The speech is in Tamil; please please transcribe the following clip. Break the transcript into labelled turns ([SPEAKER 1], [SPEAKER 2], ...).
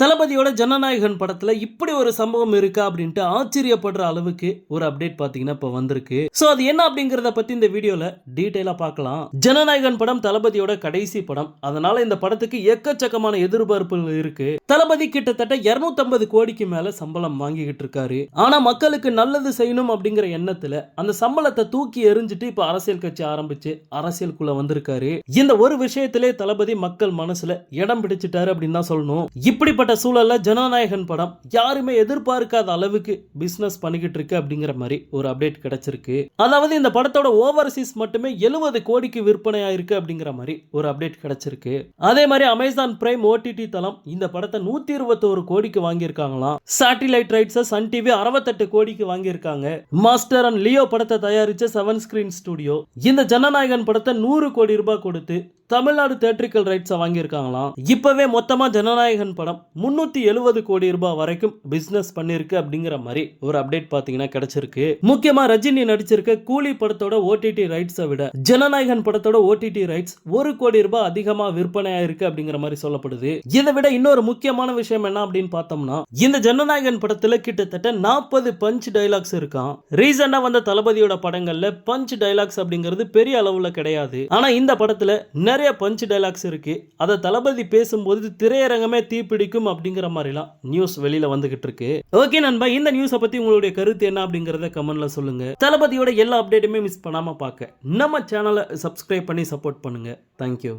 [SPEAKER 1] தளபதியோட ஜனநாயகன் படத்துல இப்படி ஒரு சம்பவம் இருக்கா அப்படின்ட்டு ஆச்சரியப்படுற அளவுக்கு ஒரு அப்டேட் பாத்தீங்கன்னா இப்ப வந்திருக்கு. சோ அது என்ன அப்படிங்கறத பத்தி இந்த வீடியோல டீடைலா பார்க்கலாம் ஜனநாயகன் படம் தளபதியோட கடைசி படம். அதனால இந்த படத்துக்கு எக்கச்சக்கமான எதிர்பார்ப்புகள் இருக்கு. தளபதி கிட்டத்தட்ட 250 கோடிக்கு மேல சம்பளம் வாங்கிக்கிட்டு இருக்காரு. ஆனா மக்களுக்கு நல்லது செய்யணும் அப்படிங்கிற எண்ணத்துல அந்த சம்பளத்தை தூக்கி எரிஞ்சிட்டு இப்ப அரசியல் கட்சி ஆரம்பிச்சு அரசியலுக்குள்ள வந்திருக்காரு. இந்த ஒரு விஷயத்திலே தளபதி மக்கள் மனசுல இடம் பிடிச்சிட்டாரு அப்படின்னு தான் சொல்லணும். இப்படிப்பட்ட சூழலில் ஜனநாயகன் படம் யாருமே எதிர்பார்க்காத அளவுக்கு பிசினஸ் பண்ணிக்கிட்டு இருக்கு அப்படிங்கிற மாதிரி ஒரு அப்டேட் கிடைச்சிருக்கு. அதாவது இந்த படத்தோட ஓவர்சீஸ் மட்டுமே 70 கோடிக்கு விற்பனை ஆயிருக்கு அப்படிங்கிற மாதிரி ஒரு அப்டேட் கிடைச்சிருக்கு. அதே மாதிரி அமேசான் பிரைம் ஓடிடி தளம் இந்த படத்தை நூத்தி இருபத்தோரு கோடிக்கு வாங்கியிருக்காங்களாம். சேட்டிலைட் ரைட்ஸை சன் டிவி அறுபத்தெட்டு கோடிக்கு வாங்கியிருக்காங்க. மாஸ்டர் அண்ட் லியோ படத்தை தயாரிச்ச செவன் ஸ்கிரீன் ஸ்டுடியோ இந்த ஜனநாயகன் படத்தை நூறு கோடி ரூபாய் கொடுத்து தமிழ்நாடு தேட்ரிக்கல் ரைட்ஸை வாங்கியிருக்காங்களாம். இப்பவே மொத்தமா ஜனநாயகன் படம் முன்னூத்தி எழுபது கோடி ரூபாய் வரைக்கும் பிசினஸ் பண்ணிருக்கு அப்படிங்கிற மாதிரி ஒரு அப்டேட் பாத்தீங்கன்னா கிடைச்சிருக்கு. முக்கியமா ரஜினி நடிச்சிருக்க கூலி படத்தோட ஓடிடி ரைட்ஸை விட ஜனநாயகன் படத்தோட ஓடிடி ரைட்ஸ் ஒரு கோடி ரூபாய் அதிகமா விற்பனை ஆயிருக்கு அப்படிங்கிற மாதிரி சொல்லப்படுது. இதை விட இன்னொரு முக்கியமான விஷயம் என்ன அப்படின்னு பார்த்தோம்னா இந்த ஜனநாயகன் படத்துல கிட்டத்தட்ட நாற்பது பஞ்ச் டைலாக்ஸ் இருக்கான் ரீசெண்டா வந்த தளபதியோட படங்கள்ல பஞ்ச் டைலாக்ஸ் அப்படிங்கிறது பெரிய அளவுல கிடையாது. ஆனா இந்த படத்துல நிறைய பஞ்ச் டைலாக்ஸ் இருக்கு. அதை தளபதி பேசும்போது திரையரங்கமே தீப்பிடிக்கும் அப்படிங்கிற மாதிரிலாம் நியூஸ் வெளியில வந்துகிட்டு இருக்கு. ஓகே நண்பா இந்த நியூஸை பத்தி உங்களுடைய கருத்து என்ன அப்படிங்கறத கமெண்ட்ல சொல்லுங்க. தளபதியோட எல்லா அப்டேட்டுமே மிஸ் பண்ணாம பார்க்க நம்ம சேனலை சப்ஸ்கிரைப் பண்ணி சப்போர்ட் பண்ணுங்க. தேங்க்யூ